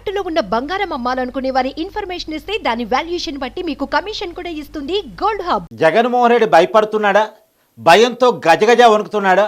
తాకట్టులో ఉన్న బంగారం అమ్మాలనుకునే వారి ఇన్ఫర్మేషన్ ఇస్తే దాని వాల్యుయేషన్ బట్టి మీకు కమిషన్ కూడా ఇస్తుంది గోల్డ్ హబ్. జగన్మోహన్ రెడ్డి భయపడుతున్నాడా? భయంతో గజగజ వణుకుతున్నాడా?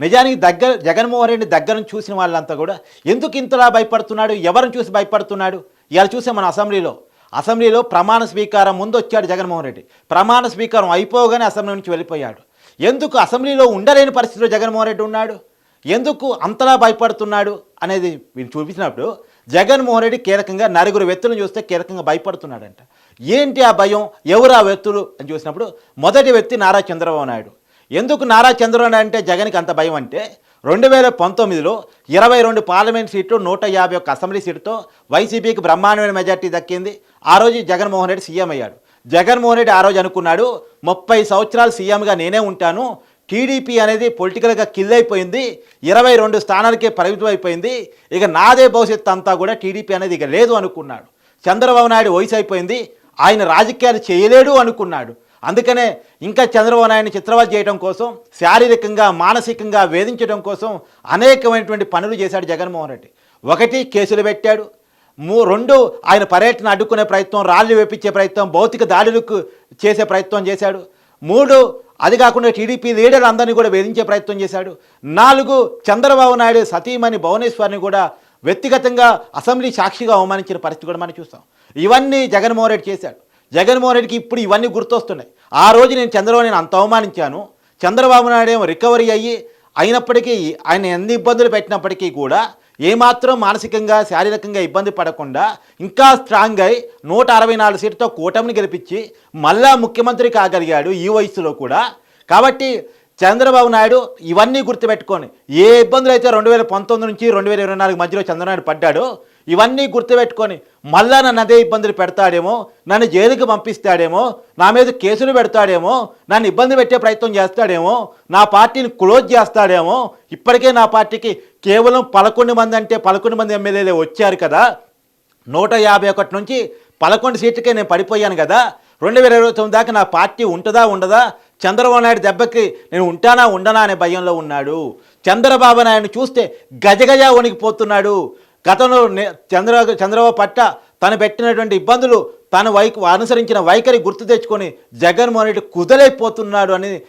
నిజానికి దగ్గర జగన్మోహన్ రెడ్డి దగ్గరను చూసిన వాళ్ళంతా కూడా ఎందుకు ఇంతలా భయపడుతున్నాడు? ఎవరిని చూసి భయపడుతున్నాడు? ఇలా చూసే మన అసెంబ్లీలో. అసెంబ్లీలో ప్రమాణ స్వీకారం ముందు వచ్చాడు జగన్మోహన్ రెడ్డి. ప్రమాణ స్వీకారం అయిపోగానే అసెంబ్లీ నుంచి వెళ్ళిపోయాడు. ఎందుకు అసెంబ్లీలో ఉండలేని పరిస్థితిలో జగన్మోహన్ రెడ్డి ఉన్నాడు? ఎందుకు అంతలా భయపడుతున్నాడు? అనేది మీరు చూపించినప్పుడు జగన్మోహన్ రెడ్డి కీలకంగా నలుగురు వ్యక్తులను చూస్తే కీలకంగా భయపడుతున్నాడంట. ఏంటి ఆ భయం? ఎవరు ఆ వ్యక్తులు అని చూసినప్పుడు మొదటి వ్యక్తి నారా చంద్రబాబు నాయుడు. ఎందుకు నారా చంద్రబాబు నాయుడు అంటే జగన్కి అంత భయం అంటే రెండు వేల పంతొమ్మిదిలో ఇరవై రెండు పార్లమెంట్ సీట్లు నూట యాభై ఒక్క అసెంబ్లీ సీటుతో వైసీపీకి బ్రహ్మాండమైన మెజార్టీ దక్కింది. ఆ రోజు జగన్మోహన్ రెడ్డి సీఎం అయ్యాడు. జగన్మోహన్ రెడ్డి ఆ రోజు అనుకున్నాడు ముప్పై సంవత్సరాలు సీఎంగా నేనే ఉంటాను టీడీపీ అనేది పొలిటికల్గా కిల్ అయిపోయింది. ఇరవై రెండు స్థానాలకే పరిమితం అయిపోయింది. ఇక నాదే భవిష్యత్తు అంతా కూడా టీడీపీ అనేది ఇక లేదు అనుకున్నాడు. చంద్రబాబు నాయుడు వయసు అయిపోయింది. ఆయన రాజకీయాలు చేయలేడు అనుకున్నాడు. అందుకనే ఇంకా చంద్రబాబు నాయుడిని చిత్రవద చేయడం కోసం శారీరకంగా మానసికంగా వేధించడం కోసం అనేకమైనటువంటి పనులు చేశాడు జగన్మోహన్ రెడ్డి. ఒకటి కేసులు పెట్టాడు. మూ రెండు ఆయన పర్యటన అడ్డుకునే ప్రయత్నం రాళ్ళు వేపించే ప్రయత్నం భౌతిక దాడులకు చేసే ప్రయత్నం చేశాడు. మూడు అది కాకుండా టీడీపీ లీడర్ అందరినీ కూడా వేధించే ప్రయత్నం చేశాడు. నాలుగు చంద్రబాబు నాయుడు సతీమణి భువనేశ్వర్ని కూడా వ్యక్తిగతంగా అసెంబ్లీ సాక్షిగా అవమానించిన పరిస్థితి కూడా మనం చూస్తాం. ఇవన్నీ జగన్మోహన్ రెడ్డి చేశాడు. జగన్మోహన్ రెడ్డికి ఇప్పుడు ఇవన్నీ గుర్తొస్తున్నాయి. ఆ రోజు నేను చంద్రబాబు నేను అంత అవమానించాను. చంద్రబాబు నాయుడు ఏమో రికవరీ అయ్యి అయినప్పటికీ ఆయన ఎన్ని ఇబ్బందులు పెట్టినప్పటికీ కూడా ఏమాత్రం మానసికంగా శారీరకంగా ఇబ్బంది పడకుండా ఇంకా స్ట్రాంగ్ అయి నూట అరవై నాలుగు సీట్లతో కూటమిని గెలిపించి మళ్ళా ముఖ్యమంత్రి కాగలిగాడు ఈ వయసులో కూడా. కాబట్టి చంద్రబాబు నాయుడు ఇవన్నీ గుర్తుపెట్టుకొని ఏ ఇబ్బందులు అయితే రెండు వేల పంతొమ్మిది నుంచి రెండు వేల ఇరవై నాలుగు మధ్యలో చంద్రనాయుడు పడ్డాడో ఇవన్నీ గుర్తుపెట్టుకొని మళ్ళా నన్ను అదే ఇబ్బందులు పెడతాడేమో నన్ను జైలుకి పంపిస్తాడేమో నా మీద కేసులు పెడతాడేమో నన్ను ఇబ్బంది పెట్టే ప్రయత్నం చేస్తాడేమో నా పార్టీని క్లోజ్ చేస్తాడేమో ఇప్పటికే నా పార్టీకి కేవలం పదకొండు మంది అంటే పదకొండు మంది ఎమ్మెల్యేలే వచ్చారు కదా. నూట యాభై ఒకటి నుంచి పదకొండు సీట్లకే నేను పడిపోయాను కదా. రెండు వేల ఇరవై తొమ్మిది దాకా నా పార్టీ ఉంటుందా ఉండదా? చంద్రబాబు నాయుడు దెబ్బకి నేను ఉంటానా ఉండనా అనే భయంలో ఉన్నాడు. చంద్రబాబు నాయుడు చూస్తే గజగజ వణికిపోతున్నాడు. గతంలో నే- చంద్ర చంద్రబాబు పట్ట తను పెట్టినటువంటి ఇబ్బందులు తన వైఖ అనుసరించిన వైఖరి గుర్తు తెచ్చుకొని జగన్మోహన్ రెడ్డి కుదలైపోతున్నాడు అని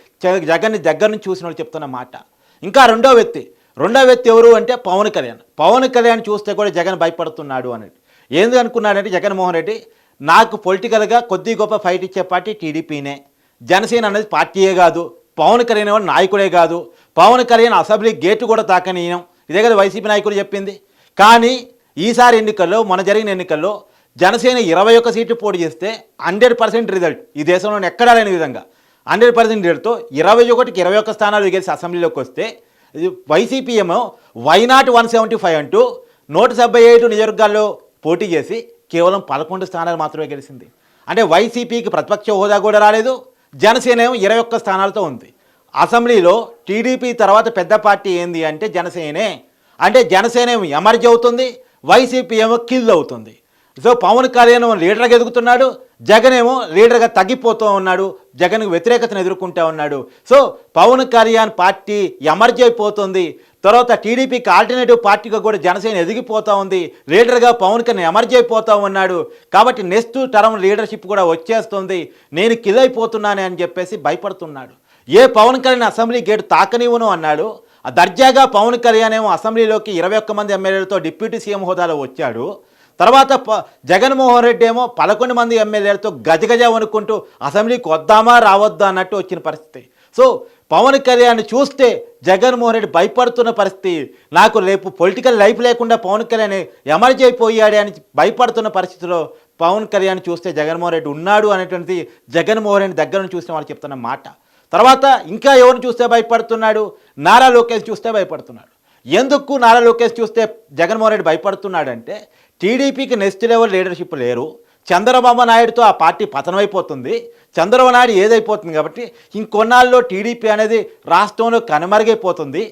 జగన్ని దగ్గర నుంచి చూసిన వాళ్ళు చెప్తున్న మాట. ఇంకా రెండో వ్యక్తి రెండో వ్యక్తి ఎవరు అంటే పవన్ కళ్యాణ్. పవన్ కళ్యాణ్ చూస్తే కూడా జగన్ భయపడుతున్నాడు అని. ఏంది అనుకున్నాడంటే జగన్మోహన్ రెడ్డి నాకు పొలిటికల్గా కొద్ది గొప్ప ఫైట్ ఇచ్చే పార్టీ టీడీపీనే. జనసేన అనేది పార్టీయే కాదు పవన్ కళ్యాణ్ నాయకుడే కాదు. పవన్ కళ్యాణ్ అసెంబ్లీ గేటు కూడా తాకనీయం. ఇదే కదా వైసీపీ నాయకుడు చెప్పింది. కానీ ఈసారి ఎన్నికల్లో మన జరిగిన ఎన్నికల్లో జనసేన ఇరవై ఒక్క సీట్లు పోటీ చేస్తే హండ్రెడ్ పర్సెంట్ రిజల్ట్. ఈ దేశంలో ఎక్కడా లేని విధంగా. హండ్రెడ్ పర్సెంట్ రిజల్ట్తో ఇరవై ఒకటికి ఇరవై ఒక్క స్థానాలు గెలిచి అసెంబ్లీలోకి వస్తే వైసీపీ ఏమో why not one seventy five అంటూ నూట డెబ్బై ఏడు నియోజకవర్గాల్లో పోటీ చేసి కేవలం పదకొండు స్థానాలు మాత్రమే గెలిచింది. అంటే వైసీపీకి ప్రతిపక్ష హోదా కూడా రాలేదు. జనసేన ఏమో ఇరవై ఒక్క స్థానాలతో ఉంది. అసెంబ్లీలో టీడీపీ తర్వాత పెద్ద పార్టీ ఏంది అంటే జనసేనే. అంటే జనసేన ఏమో ఎమర్జీ అవుతుంది వైసీపీ ఏమో కిల్ అవుతుంది. సో పవన్ కళ్యాణ్ లీడర్గా ఎదుగుతున్నాడు జగన్ ఏమో లీడర్గా తగ్గిపోతూ ఉన్నాడు జగన్కు వ్యతిరేకతను ఎదుర్కొంటూ ఉన్నాడు. So Pawan Kalyan party emerge అయిపోతుంది తర్వాత టీడీపీకి ఆల్టర్నేటివ్ పార్టీగా కూడా జనసేన ఎదిగిపోతూ ఉంది లీడర్గా పవన్ కళ్యాణ్ ఎమర్జీ అయిపోతూ ఉన్నాడు. కాబట్టి నెక్స్ట్ టర్మ్ లీడర్షిప్ కూడా వచ్చేస్తుంది నేను కిల్ అయిపోతున్నాను అని చెప్పేసి భయపడుతున్నాడు. ఏ పవన్ కళ్యాణ్ అసెంబ్లీ గేటు తాకనివ్వను అన్నాడు దర్జాగా పవన్ కళ్యాణ్ ఏమో అసెంబ్లీలోకి ఇరవై ఒక్క మంది ఎమ్మెల్యేలతో డిప్యూటీ సీఎం హోదాలో వచ్చాడు. తర్వాత ప- జగన్మోహన్ రెడ్డి ఏమో పదకొండు మంది ఎమ్మెల్యేలతో గజగజ వణుకుంటూ అసెంబ్లీకి వద్దామా రావద్దా అన్నట్టు వచ్చిన పరిస్థితి. సో పవన్ కళ్యాణ్ చూస్తే జగన్మోహన్ రెడ్డి భయపడుతున్న పరిస్థితి. నాకు రేపు పొలిటికల్ లైఫ్ లేకుండా పవన్ కళ్యాణ్ ఎమర్జీ అయిపోయాడే అని భయపడుతున్న పరిస్థితిలో పవన్ కళ్యాణ్ చూస్తే జగన్మోహన్ రెడ్డి ఉన్నాడు అనేటువంటిది జగన్మోహన్ రెడ్డి దగ్గర నుంచి చూసిన వాళ్ళు చెప్తున్న మాట. తర్వాత ఇంకా ఎవరు చూస్తే భయపడుతున్నాడు? నారా లోకేష్ చూస్తే భయపడుతున్నాడు. ఎందుకు నారా లోకేష్ చూస్తే జగన్మోహన్ రెడ్డి భయపడుతున్నాడంటే టీడీపీకి నెక్స్ట్ లెవెల్ లీడర్షిప్ లేరు. చంద్రబాబు నాయుడుతో ఆ పార్టీ పతనమైపోతుంది. చంద్రబాబు నాయుడు ఏదైపోతుంది కాబట్టి ఇంకొన్నాళ్ళలో టీడీపీ అనేది రాష్ట్రంలో కనుమరుగైపోతుంది.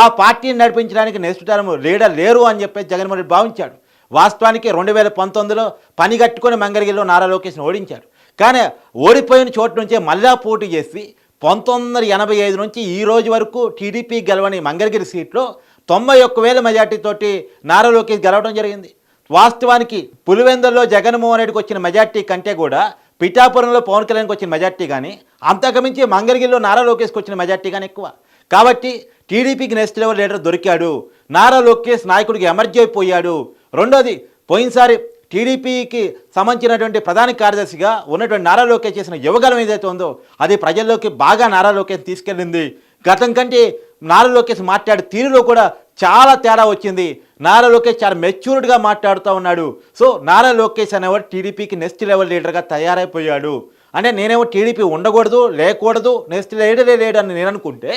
ఆ పార్టీని నడిపించడానికి నెక్స్ట్ టర్మ్ లీడర్ లేరు అని చెప్పేసి జగన్మోహన్ రెడ్డి భావించాడు. వాస్తవానికి రెండు వేల పంతొమ్మిదిలో పని కట్టుకొని మంగళగిరిలో నారా లోకేష్ని ఓడించాడు. కానీ ఓడిపోయిన చోటు నుంచే మళ్ళా పోటీ చేసి పంతొమ్మిది వందల ఎనభై ఐదు నుంచి ఈ రోజు వరకు టీడీపీ గెలవని మంగళగిరి సీట్లో తొంభై ఒక్క వేల మెజార్టీతోటి నారా లోకేష్ గెలవడం జరిగింది. వాస్తవానికి పులివెందుల్లో జగన్మోహన్ రెడ్డికి వచ్చిన మెజార్టీ కంటే కూడా పిఠాపురంలో పవన్ కళ్యాణ్కి వచ్చిన మెజార్టీ కానీ అంతకుమించి మంగళగిరిలో నారా లోకేష్కి వచ్చిన మెజార్టీ కానీ ఎక్కువ. కాబట్టి టీడీపీకి నెక్స్ట్ లెవెల్ లీడర్ దొరికాడు. నారా లోకేష్ నాయకుడికి ఎమర్జీ అయిపోయాడు. రెండోది పోయినసారి టీడీపీకి సంబంధించినటువంటి ప్రధాన కార్యదర్శిగా ఉన్నటువంటి నారా లోకేష్ చేసిన యువగలం ఏదైతే ఉందో అది ప్రజల్లోకి బాగా నారా లోకేష్ తీసుకెళ్ళింది. గతం కంటే నారా లోకేష్ మాట్లాడే తీరులో కూడా చాలా తేడా వచ్చింది. నారా లోకేష్ చాలా మెచ్యూర్డ్గా మాట్లాడుతూ ఉన్నాడు. సో నారా లోకేష్ అనేవాడు టీడీపీకి నెక్స్ట్ లెవెల్ లీడర్గా తయారైపోయాడు. అంటే నేనేమో టీడీపీ ఉండకూడదు లేకూడదు నెక్స్ట్ లీడరే లేడు అని నేను అనుకుంటే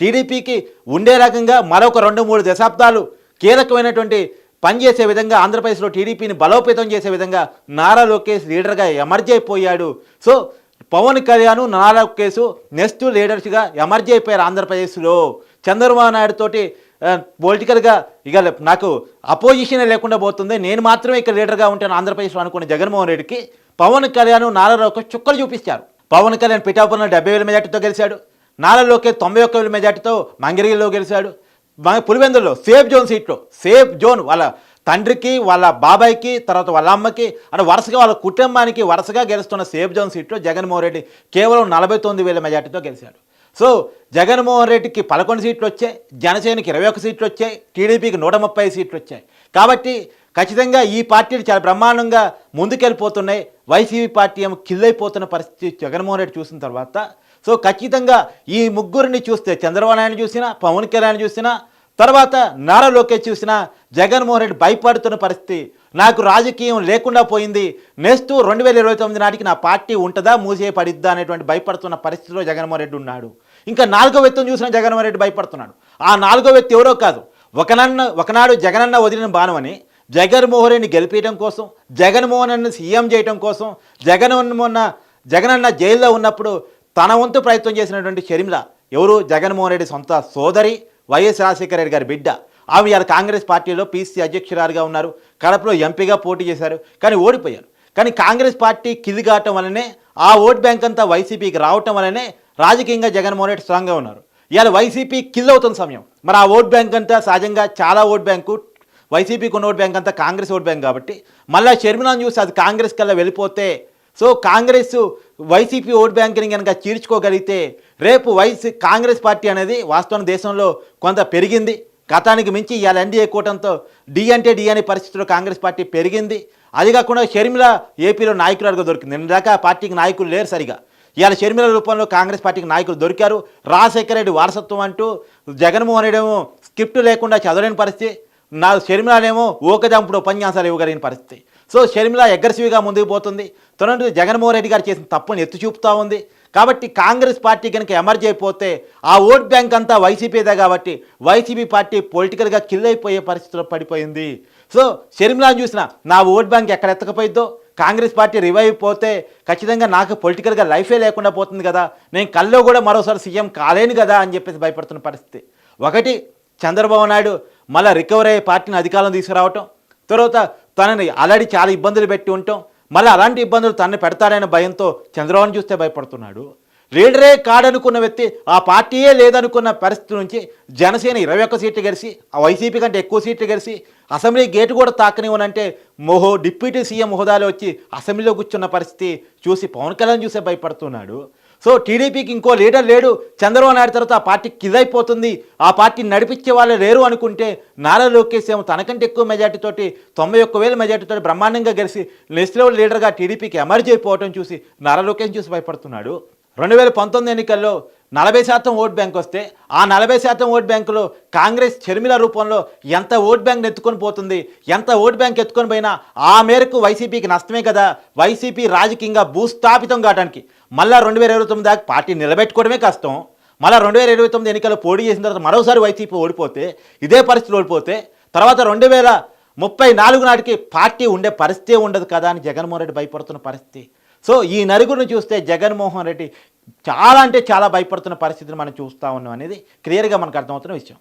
టీడీపీకి ఉండే రకంగా మరొక రెండు మూడు దశాబ్దాలు కీలకమైనటువంటి పనిచేసే విధంగా ఆంధ్రప్రదేశ్లో టీడీపీని బలోపేతం చేసే విధంగా నారా లోకేష్ లీడర్గా ఎమర్జ్ అయిపోయాడు. సో పవన్ కళ్యాణ్ నారా లోకేష్ నెక్స్ట్ లీడర్స్గా ఎమర్జ్ అయిపోయారు ఆంధ్రప్రదేశ్లో. చంద్రబాబు నాయుడు తోటి పొలిటికల్గా ఇక నాకు అపోజిషన్ లేకుండా పోతుంది. నేను మాత్రమే ఇక్కడ లీడర్గా ఉంటాను ఆంధ్రప్రదేశ్లో అనుకున్న జగన్మోహన్ రెడ్డికి. పవన్ కళ్యాణ్ నారా లోకేష్ చుక్కలు చూపించారు పవన్ కళ్యాణ్ పిఠాపురంలో డెబ్బై వేల మెజార్టీతో గెలిచాడు. నారా లోకేష్ తొంభై ఒక్క వేల మెజార్టీతో మంగిరిగిరిలో గెలిచాడు. పులివెందుల్లో సేఫ్ జోన్ సీట్లో సేఫ్ జోన్ వాళ్ళ తండ్రికి వాళ్ళ బాబాయ్కి తర్వాత వాళ్ళ అమ్మకి అంటే వరుసగా వాళ్ళ కుటుంబానికి వరుసగా గెలుస్తున్న సేఫ్ జోన్ సీట్లో జగన్మోహన్ రెడ్డి కేవలం నలభై తొమ్మిది వేల మెజార్టీతో గెలిచాడు. సో జగన్మోహన్ రెడ్డికి పదకొండు సీట్లు వచ్చాయి జనసేనకి ఇరవై ఒక సీట్లు వచ్చాయి టీడీపీకి నూట ముప్పై సీట్లు వచ్చాయి కాబట్టి ఖచ్చితంగా ఈ పార్టీలు చాలా బ్రహ్మాండంగా ముందుకెళ్ళిపోతున్నాయి. వైసీపీ పార్టీ ఏమో కిల్లైపోతున్న పరిస్థితి జగన్మోహన్ రెడ్డి చూసిన తర్వాత. సో ఖచ్చితంగా ఈ ముగ్గురిని చూస్తే చంద్రబాబు నాయుడు చూసినా పవన్ కళ్యాణ్ చూసినా తర్వాత నారా లోకేష్ చూసినా జగన్మోహన్ రెడ్డి భయపడుతున్న పరిస్థితి. నాకు రాజకీయం లేకుండా పోయింది. నెక్స్ట్ రెండు వేల ఇరవై తొమ్మిది నాటికి నా పార్టీ ఉంటుందా? మూసే పడిద్దా? అనేటువంటి భయపడుతున్న పరిస్థితిలో జగన్మోహన్ రెడ్డి ఉన్నాడు. ఇంకా నాలుగో వ్యక్తిని చూసిన జగన్మోహన్ రెడ్డి భయపడుతున్నాడు. ఆ నాలుగో వ్యక్తి ఎవరో కాదు. ఒకనన్న ఒకనాడు జగనన్న వదిలిన బాణమని జగన్మోహన్ రెడ్డిని గెలిపించడం కోసం జగన్మోహన్ రెడ్డిని సీఎం చేయడం కోసం జగన్మోహన్ జగనన్న జైల్లో ఉన్నప్పుడు తన వంతు ప్రయత్నం చేసినటువంటి షర్మిల ఎవరు? జగన్మోహన్ రెడ్డి సొంత సోదరి వైఎస్ రాజశేఖర రెడ్డి గారి బిడ్డ. ఆమె ఇవాళ కాంగ్రెస్ పార్టీలో పీసీ అధ్యక్షురాలుగా ఉన్నారు. కడపలో ఎంపీగా పోటీ చేశారు. కానీ ఓడిపోయారు. కానీ కాంగ్రెస్ పార్టీ కింది కావటం వల్లనే ఆ ఓట్ బ్యాంక్ అంతా వైసీపీకి రావటం వలనే రాజకీయంగా జగన్మోహన్ రెడ్డి స్ట్రాంగ్గా ఉన్నారు. ఇవాళ వైసీపీ కిల్ అవుతున్న సమయం. మరి ఆ ఓట్ బ్యాంక్ అంతా సహజంగా చాలా ఓట్ బ్యాంకు వైసీపీకి ఉన్న ఓట్ బ్యాంక్ అంతా కాంగ్రెస్ ఓట్ బ్యాంక్ కాబట్టి మళ్ళీ షర్మిలాను చూసి అది కాంగ్రెస్ కల్లా వెళ్ళిపోతే సో కాంగ్రెస్ వైసీపీ ఓట్ బ్యాంక్ని కనుక చీర్చుకోగలిగితే రేపు వైసీ కాంగ్రెస్ పార్టీ అనేది వాస్తవం దేశంలో కొంత పెరిగింది. గతానికి మించి ఇవాళ ఎన్డీఏ కూటంతో డి అంటే డి అనే పరిస్థితిలో కాంగ్రెస్ పార్టీ పెరిగింది. అది కాకుండా షర్మిల ఏపీలో నాయకురాలుగా దొరికింది. నిన్న దాకా పార్టీకి నాయకులు లేరు సరిగా. ఇవాళ షర్మిల రూపంలో కాంగ్రెస్ పార్టీకి నాయకులు దొరికారు. రాజశేఖర రెడ్డి వారసత్వం అంటూ జగన్మోహన్ రెడ్డి ఏమో స్క్రిప్ట్ లేకుండా చదవలేని పరిస్థితి. నా షర్మిలనేమో ఓకదంపుడు ఉపన్యాసాలు ఇవ్వగలిగిన పరిస్థితి. సో షర్మిల అగ్రెసివ్గా ముందుకు పోతుంది. తొనంటే జగన్మోహన్ రెడ్డి గారు చేసిన తప్పుని ఎత్తి చూపుతా ఉంది. కాబట్టి కాంగ్రెస్ పార్టీ కనుక ఎమర్జ్ అయిపోతే ఆ ఓట్ బ్యాంక్ అంతా వైసీపీదే కాబట్టి వైసీపీ పార్టీ పొలిటికల్గా కిల్ అయిపోయే పరిస్థితిలో పడిపోయింది. సో షర్మిలాని చూసిన నా ఓట్ బ్యాంక్ ఎక్కడ ఎత్తకపోయిద్దో? కాంగ్రెస్ పార్టీ రివైవ్ పోతే ఖచ్చితంగా నాకు పొలిటికల్గా లైఫే లేకుండా పోతుంది కదా. నేను కల్లో కూడా మరోసారి సీఎం కాలేను కదా అని చెప్పేసి భయపడుతున్న పరిస్థితి. ఒకటి చంద్రబాబు నాయుడు మళ్ళీ రికవర్ అయ్యే పార్టీని అధికారం తీసుకురావటం. తర్వాత తనని ఆల్రెడీ చాలా ఇబ్బందులు పెట్టి ఉంటాం. మళ్ళీ అలాంటి ఇబ్బందులు తనని పెడతాడనే భయంతో చంద్రబాబుని చూస్తే భయపడుతున్నాడు. లీడరే కాడనుకున్న వ్యక్తి ఆ పార్టీయే లేదనుకున్న పరిస్థితి నుంచి జనసేన ఇరవై ఒక్క సీట్లు గెలిచి ఆ వైసీపీ కంటే ఎక్కువ సీట్లు గెలిచి అసెంబ్లీ గేటు కూడా తాకనివ్వనంటే మోహో డిప్యూటీ సీఎం హోదాలో వచ్చి అసెంబ్లీలో కూర్చున్న పరిస్థితి చూసి పవన్ కళ్యాణ్ చూసే భయపడుతున్నాడు. సో టీడీపీకి ఇంకో లీడర్ లేడు. చంద్రబాబు నాయుడు తర్వాత ఆ పార్టీ కిదైపోతుంది. ఆ పార్టీ నడిపించే వాళ్ళు లేరు అనుకుంటే నారా లోకేష్ ఏమో తనకంటే ఎక్కువ మెజార్టీతోటి తొంభై ఒక్క వేల మెజార్టీతో బ్రహ్మాండంగా గెలిచి నెక్స్ట్ లెవెల్ లీడర్గా టీడీపీకి ఎమర్జ్ అయిపోవటం చూసి నారా లోకేష్ చూసి భయపడుతున్నాడు. రెండు వేల పంతొమ్మిది ఎన్నికల్లో నలభై శాతం ఓట్ బ్యాంక్ వస్తే ఆ నలభై శాతం ఓట్ బ్యాంకులో కాంగ్రెస్ షర్మిల రూపంలో ఎంత ఓట్ బ్యాంక్ ఎత్తుకొని పోతుంది ఎంత ఓట్ బ్యాంక్ ఎత్తుకొని పోయినా ఆ మేరకు వైసీపీకి నష్టమే కదా. వైసీపీ రాజకీయంగా భూస్థాపితం కావడానికి మళ్ళా రెండు వేల ఇరవై తొమ్మిది దాకా పార్టీ నిలబెట్టుకోవడమే కష్టం. మళ్ళీ రెండు వేల ఇరవై తొమ్మిది ఎన్నికల్లో పోటీ చేసిన తర్వాత మరోసారి వైసీపీ ఓడిపోతే ఇదే పరిస్థితి ఓడిపోతే తర్వాత రెండు వేల ముప్పై నాలుగు నాటికి పార్టీ ఉండే పరిస్థితే ఉండదు కదా అని జగన్మోహన్ రెడ్డి భయపడుతున్న పరిస్థితి. సో ఈ నలుగురిని చూస్తే జగన్మోహన్ రెడ్డి చాలా అంటే చాలా భయపడుతున్న పరిస్థితిని మనం చూస్తూ ఉన్నాం అనేది క్లియర్గా మనకు అర్థమవుతున్న విషయం.